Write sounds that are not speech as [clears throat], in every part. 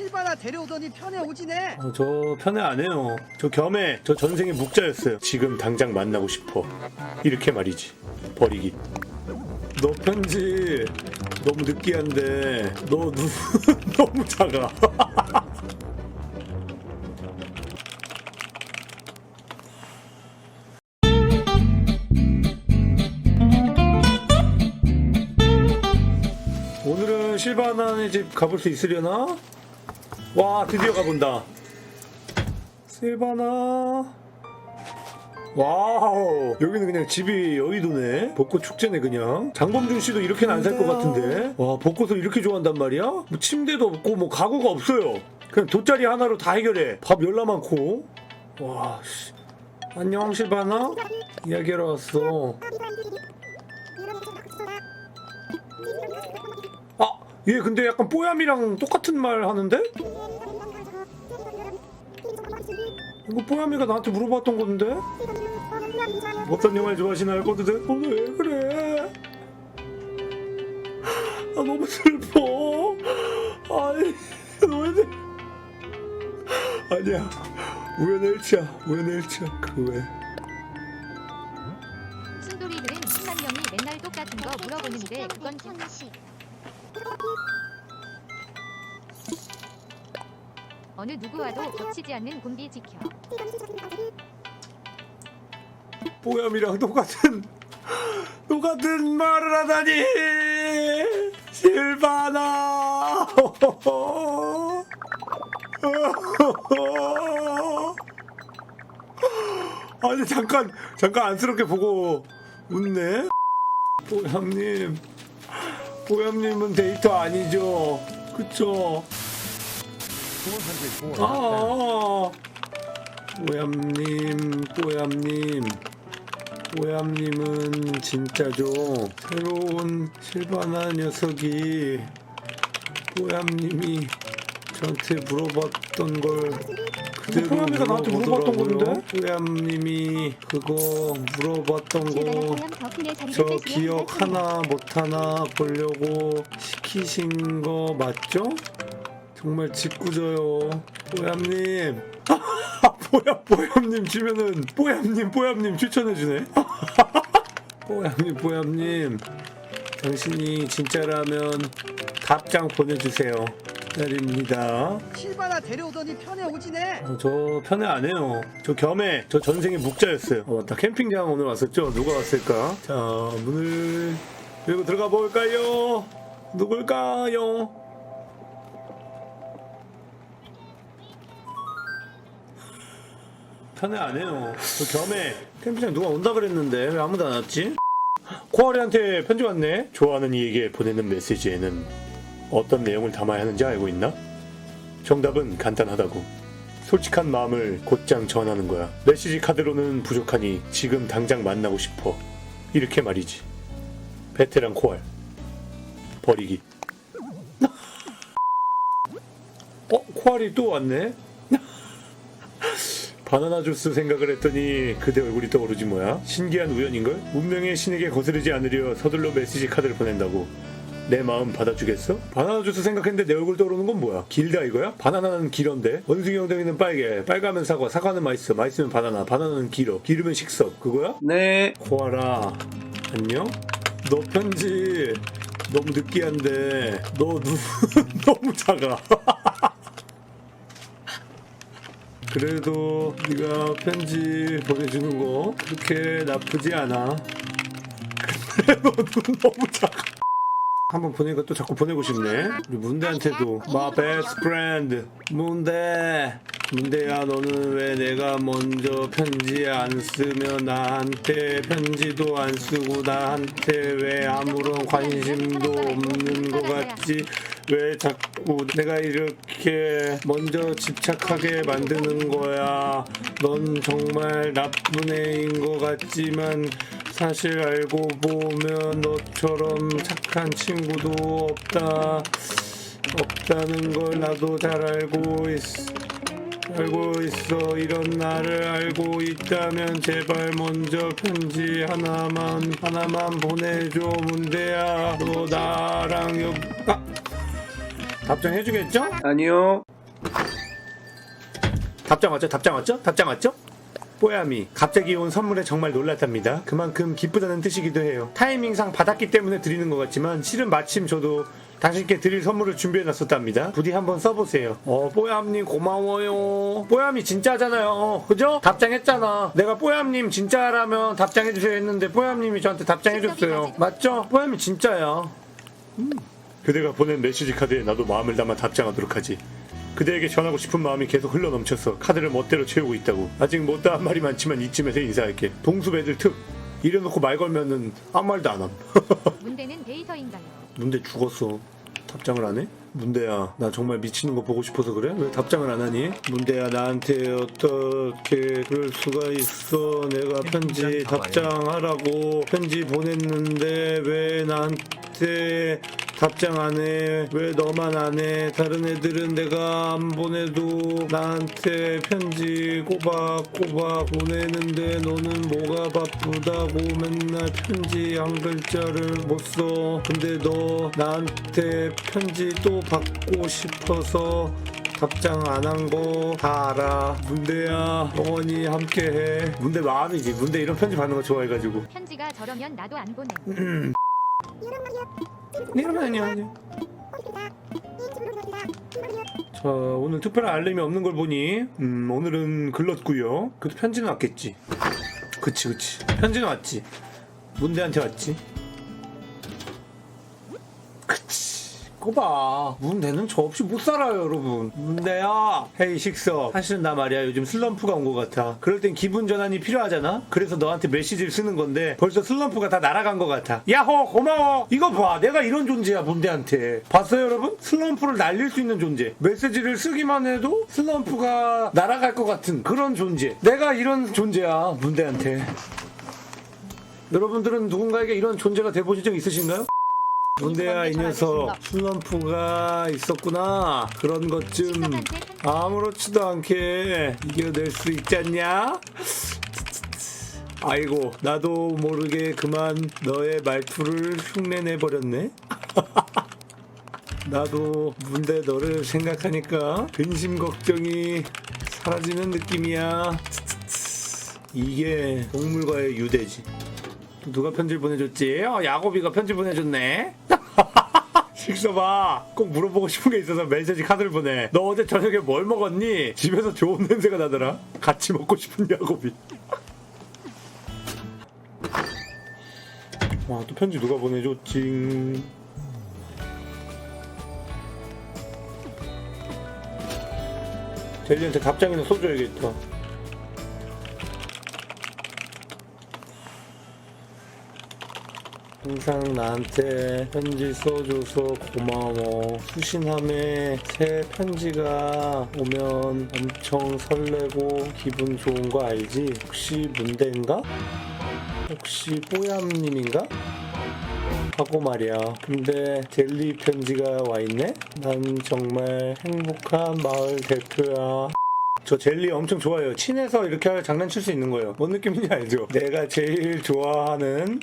실바나 데려오더니 편에 오지네. 어, 저 편애 안 해요. 저 겸해. 저 전생에 묵자였어요. 지금 당장 만나고 싶어. 이렇게 말이지. 버리기. 너 편지 너무 느끼한데 너 누, [laughs] 너무 작아. [laughs] 오늘은 실바나네 집 가볼 수 있으려나? 와 드디어 가본다. 실바나. 와우. 여기는 그냥 집이 여의도네? 벚꽃 축제네 그냥. 장범준 씨도 이렇게는 안 살 것 같은데. 와 벚꽃을 이렇게 좋아한단 말이야? 뭐 침대도 없고 뭐 가구가 없어요. 그냥 돗자리 하나로 다 해결해. 밥 열나 많고. 와 씨. 안녕 실바나. 이야기하러 왔어. 아, 얘 근데 약간 뽀얌이랑 똑같은 말 하는데? 이거 뽀얌이가 나한테 물어봤던 건데? 어떤 영화를 좋아하시나요, 꼬드들? 어, 왜 그래? 아, 너무 슬퍼. 아니, 내... 아니야. 우연의 일치야. 우연의 일치야. 그 왜? 순돌이들은 10만 명이 맨날 똑같은 거 물어보는데 그건 현실. 어느 누구와도 겹치지 않는 곤비 지켜. 뽀얌이랑 똑같은 [laughs] 똑같은 말을 하다니! 실바나! [laughs] 아니 잠깐 잠깐 안쓰럽게 보고 웃네. 뽀얌님. 뽀얌님은 데이터 아니죠? 그쵸 아 뽀얌님 뽀얌님 뽀얌님은 진짜죠. 새로운 실바나 녀석이 뽀얌님이 저한테 물어봤던 걸 그대로 뽀얌이가 나한테 물어봤던 물어보더라고요. 뽀얌님이 그거 물어봤던 거 저 기억 하나 못 하나 보려고 시키신 거 맞죠? 정말 짓궂어요. 뽀얌님. [laughs] 뽀얌 뽀얌님 주면은 뽀얌님 뽀얌님 추천해주네. [laughs] 뽀얌님 뽀얌님 당신이 진짜라면 답장 보내주세요. 기다립니다. 실바나 데려오더니 편에 오지네. 어, 저 편애 안 해요. 저 겸해. 저 전생에 묵자였어요. 어, 맞다. 캠핑장 오늘 왔었죠? 누가 왔을까? 자, 문을 열고 들어가 볼까요? 누굴까요? 편애 안 해요. 저 겸해. 캠핑장 누가 온다 그랬는데 왜 아무도 안 왔지? 코아리한테 편지 왔네. 좋아하는 이에게 보내는 메시지에는 어떤 내용을 담아야 하는지 알고 있나? 정답은 간단하다고. 솔직한 마음을 곧장 전하는 거야. 메시지 카드로는 부족하니 지금 당장 만나고 싶어. 이렇게 말이지. 베테랑 코알. 버리기. [laughs] 어? 코알이 또 왔네? 바나나 주스 생각을 했더니 그대 얼굴이 떠오르지 뭐야? 신기한 우연인걸? 운명의 신에게 거스르지 않으려 서둘러 메시지 카드를 보낸다고. 내 마음 받아주겠어? 바나나 주스 생각했는데 내 얼굴 떠오르는 건 뭐야? 길다 이거야? 바나나는 길어인데 원숭이 엉덩이는 빨개 빨가면 사과 사과는 맛있어 맛있으면 바나나 바나나는 길어 기르면 식석 그거야? 네. 코아라 안녕? 너 편지 너무 느끼한데 너 누, [laughs] 너무 작아 [laughs] 그래도 네가 편지 보내주는 거 그렇게 나쁘지 않아. 근데 너눈 너무 작아. 한번 보내니까 또 자꾸 보내고 싶네. 우리 문대한테도 My best friend. 문대. 문대야 너는 왜 내가 먼저 편지 안 쓰면 나한테 편지도 안 쓰고 나한테 왜 아무런 관심도 없는 것 같지 왜 자꾸 내가 이렇게 먼저 집착하게 만드는 거야? 넌 정말 나쁜 애인 것 같지만 사실 알고 보면 너처럼 착한 친구도 없다. 없다는 걸 나도 잘 알고 있어 알고 있어. 이런 나를 알고 있다면 제발 먼저 편지 하나만 하나만 보내줘 문대야. 너 나랑 여 아! 답장해 주겠죠? 아니요. 답장 왔죠? 답장 왔죠? 답장 왔죠? 뽀야미 갑자기 온 선물에 정말 놀랐답니다. 그만큼 기쁘다는 뜻이기도 해요. 타이밍상 받았기 때문에 드리는 것 같지만 실은 마침 저도 당신께 드릴 선물을 준비해 놨었답니다. 부디 한번 써보세요. 어 뽀야미님 고마워요. 뽀야미 진짜잖아요. 그죠? 답장했잖아. 내가 뽀야미님 진짜라면 답장해주세요 했는데 뽀야미님이 저한테 답장해줬어요. 맞죠? 뽀야미 진짜야. 음. 그대가 보낸 메시지 카드에 나도 마음을 담아 답장하도록 하지. 그대에게 전하고 싶은 마음이 계속 흘러넘쳐서 카드를 멋대로 채우고 있다고. 아직 못다 한 말이 많지만 이쯤에서 인사할게. 동숲 애들 특. 이래놓고 말 걸면은 아무 말도 안 함. [laughs] 문대는 데이터인가요? 문대 죽었어. 답장을 안 해? 문대야, 나 정말 미치는 거 보고 싶어서 그래? 왜 답장을 안 하니? 문대야, 나한테 어떻게 그럴 수가 있어? 내가 편지 답장하라고 편지 보냈는데 왜 나한테 답장 안 해? 왜 너만 안 해? 다른 애들은 내가 안 보내도 나한테 편지 꼬박꼬박 보내는데 너는 뭐가 바쁘다고 맨날 편지 한 글자를 못 써. 근데 너 나한테 편지 또 받고 싶어서 답장 안 한 거 다 알아. 문대야, 영원히 함께 해. 문대 마음이지. 문대 이런 편지 받는 거 좋아해가지고. 편지가 저러면 나도 안 보내. [clears throat] 이러면 아니야. 자, 오늘 특별한 알림이 없는 걸 보니, 음, 오늘은 글렀고요. 그래도 편지는 왔겠지. 그치, 그치. 편지는 왔지. 문대한테 왔지. 꼬봐. 문대는 저 없이 못 살아요, 여러분. 문대야. 헤이, 식서. 사실은 나 말이야. 요즘 슬럼프가 온 것 같아. 그럴 땐 기분 전환이 필요하잖아? 그래서 너한테 메시지를 쓰는 건데, 벌써 슬럼프가 다 날아간 것 같아. 야호, 고마워. 이거 봐. 내가 이런 존재야, 문대한테. 봤어요, 여러분? 슬럼프를 날릴 수 있는 존재. 메시지를 쓰기만 해도 슬럼프가 날아갈 것 같은 그런 존재. 내가 이런 존재야, 문대한테. 여러분들은 누군가에게 이런 존재가 돼보신 적 있으신가요? 문대야 이 녀석 슬럼프가 있었구나 그런 것 좀 아무렇지도 않게 이겨낼 수 있지 않냐? 아이고 나도 모르게 그만 너의 말투를 흉내내 버렸네 [laughs] 나도 문대 너를 생각하니까 근심 걱정이 사라지는 느낌이야 이게 동물과의 유대지 또 누가 편지를 보내줬지? 어, 야곱이가 편지 보내줬네. 식서봐. 꼭 물어보고 싶은 게 있어서 메시지 카드를 보내. 너 어제 저녁에 뭘 먹었니? 집에서 좋은 냄새가 나더라. 같이 먹고 싶은 야곱이. 와, 또 편지 누가 보내줬지? 델리한테 답장이나 써줘야겠다. 항상 나한테 편지 써줘서 고마워. 수신함에 새 편지가 오면 엄청 설레고 기분 좋은 거 알지? 혹시 문대인가? 혹시 뽀얌님인가? 하고 말이야. 근데 젤리 편지가 와 있네? 난 정말 행복한 마을 대표야. 저 젤리 엄청 좋아해요. 친해서 이렇게 장난칠 수 있는 거예요. 뭔 느낌인지 알죠? 내가 제일 좋아하는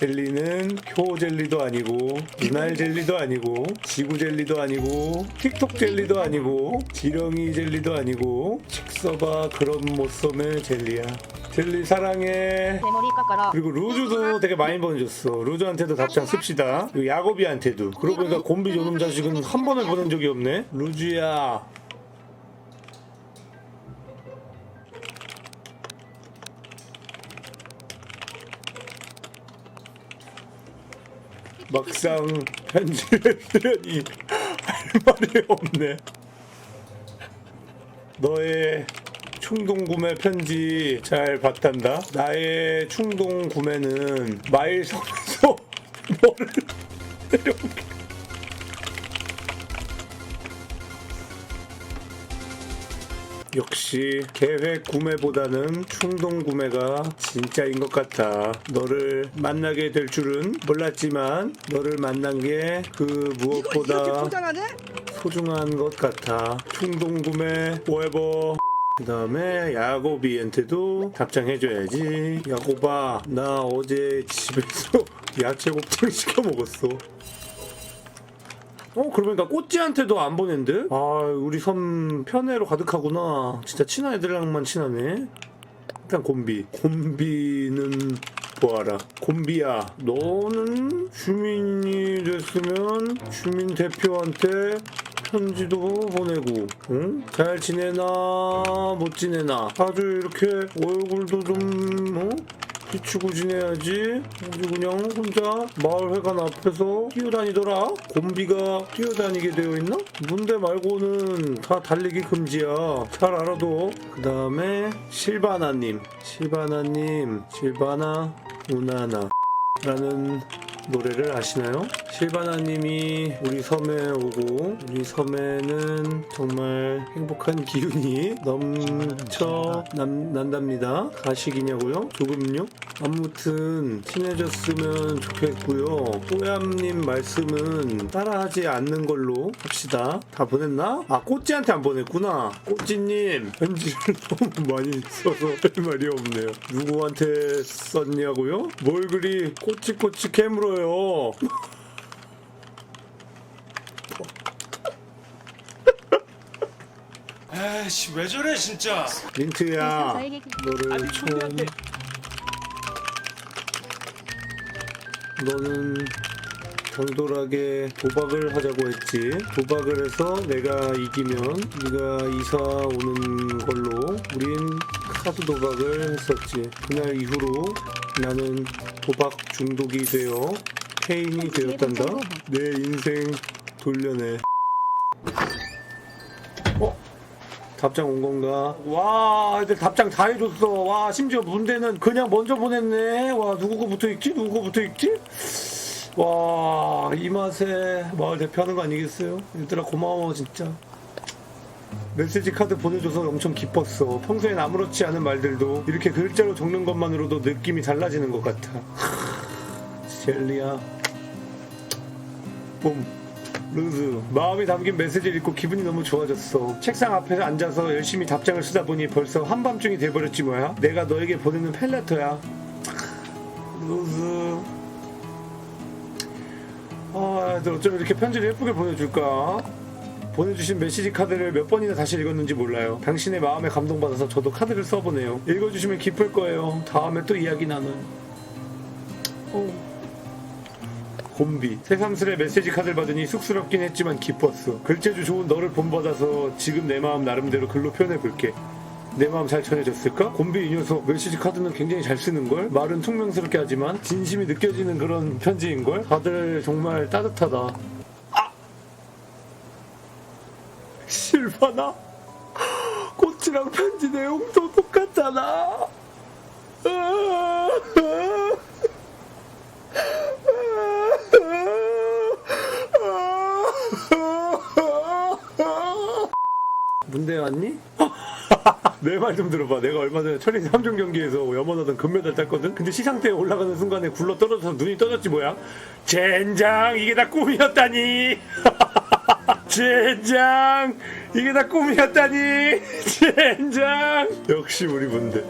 젤리는 효 젤리도 아니고 눈알 젤리도 아니고 지구 젤리도 아니고 틱톡 젤리도 아니고 지렁이 젤리도 아니고 칙서바 그런 모썸의 젤리야. 젤리 사랑해. 내 머리 깎아라. 그리고 루즈도 되게 많이 보내줬어. 루즈한테도 답장 씁시다. 그리고 야곱이한테도. 그러고 보니까 곰비 요놈 자식은 한 번을 보낸 적이 없네. 루즈야. 막상 편지를 쓰려니 할 말이 없네. 너의 충동 구매 편지 잘 받단다. 나의 충동 구매는 마일 섬에서 [laughs] 너를 내려오게. 역시 계획 구매보다는 충동 구매가 진짜인 것 같아. 너를 만나게 될 줄은 몰랐지만 너를 만난 게 그 무엇보다? 소중한 것 같아. 충동 구매 forever. 그 다음에 야곱이한테도 답장해줘야지. 야곱아, 나 어제 집에서 [laughs] 야채 곱창 시켜 먹었어. 어 그러니까 꽃지한테도 안 보낸대? 아 우리 섬 편애로 가득하구나 진짜 친한 애들랑만 친하네 일단 곰비 곰비는 보아라 곰비야 너는 주민이 됐으면 주민 대표한테 편지도 보내고 응? 잘 지내나 못 지내나 아주 이렇게 얼굴도 좀 어? 비추고 지내야지. 아주 그냥 혼자 마을회관 앞에서 뛰어다니더라. 곰비가 뛰어다니게 되어 있나? 문대 말고는 다 달리기 금지야. 잘 알아도 그 다음에 실바나님. 실바나님. 실바나 우나나 라는 노래를 아시나요? 실바나님이 우리 섬에 오고 우리 섬에는 정말 행복한 기운이 넘쳐 남, 난답니다. 가식이냐고요? 조금요? 아무튼 친해졌으면 좋겠고요. 뽀얌님 말씀은 따라하지 않는 걸로 합시다. 다 보냈나? 아 꼬찌한테 안 보냈구나. 꼬찌님 편지를 너무 많이 써서 할 말이 없네요. 누구한테 썼냐고요? 뭘 그리 꼬치꼬치 캐 물어요? 에이씨 왜 저래 진짜 민트야 저에게 너를 아니. 너는 당돌하게 도박을 하자고 했지 도박을 해서 내가 이기면 네가 이사 오는 걸로 우린 카드 도박을 했었지 그날 이후로 나는 도박 중독이 되어 폐인이 되었단다 내 인생 돌려내 어? 답장 온 건가? 와, 애들 답장 다 해줬어. 와, 심지어 문제는 그냥 먼저 보냈네. 와, 누구가 붙어 있지? 누구가 붙어 있지? 와, 이 맛에 마을 대표하는 거 아니겠어요? 얘들아, 고마워, 진짜. 메시지 카드 보내줘서 엄청 기뻤어. 평소엔 아무렇지 않은 말들도 이렇게 글자로 적는 것만으로도 느낌이 달라지는 것 같아. 젤리야. 봄. 루즈 마음이 담긴 메시지를 읽고 기분이 너무 좋아졌어 책상 앞에서 앉아서 열심히 답장을 쓰다 보니 벌써 한밤중이 돼버렸지 뭐야 내가 너에게 보내는 펠레터야 루즈 아 어쩜 이렇게 편지를 예쁘게 보내줄까 보내주신 메시지 카드를 몇 번이나 다시 읽었는지 몰라요 당신의 마음에 감동받아서 저도 카드를 써보네요 읽어주시면 기쁠 거예요 다음에 또 이야기 나눈 어. 곰비 새삼스레 메시지 카드를 받으니 쑥스럽긴 했지만 기뻤어 글재주 좋은 너를 본받아서 지금 내 마음 나름대로 글로 표현해볼게 내 마음 잘 전해졌을까? 곰비 이 녀석 메시지 카드는 굉장히 잘 쓰는걸? 말은 퉁명스럽게 하지만 진심이 느껴지는 그런 편지인걸? 다들 정말 따뜻하다 아! 실바나 꽃이랑 편지 내용도 똑같잖아 아! 문대 왔니? [laughs] 내 말 좀 들어봐. 내가 얼마 전에 철인 3종 경기에서 염원하던 금메달 땄거든? 근데 시상대에 올라가는 순간에 굴러 떨어져서 눈이 떠졌지 뭐야? 젠장! 이게 다 꿈이었다니! [laughs] 젠장! 이게 다 꿈이었다니! 젠장! 역시 우리 문대.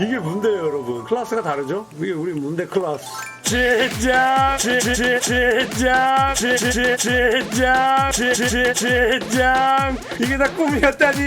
이게 문대예요 여러분. 클래스가 다르죠? 이게 우리 문대 클래스. 젠장! 젠장! 젠장! 젠장! 젠장! 젠장! 이게 다 꿈이었다니!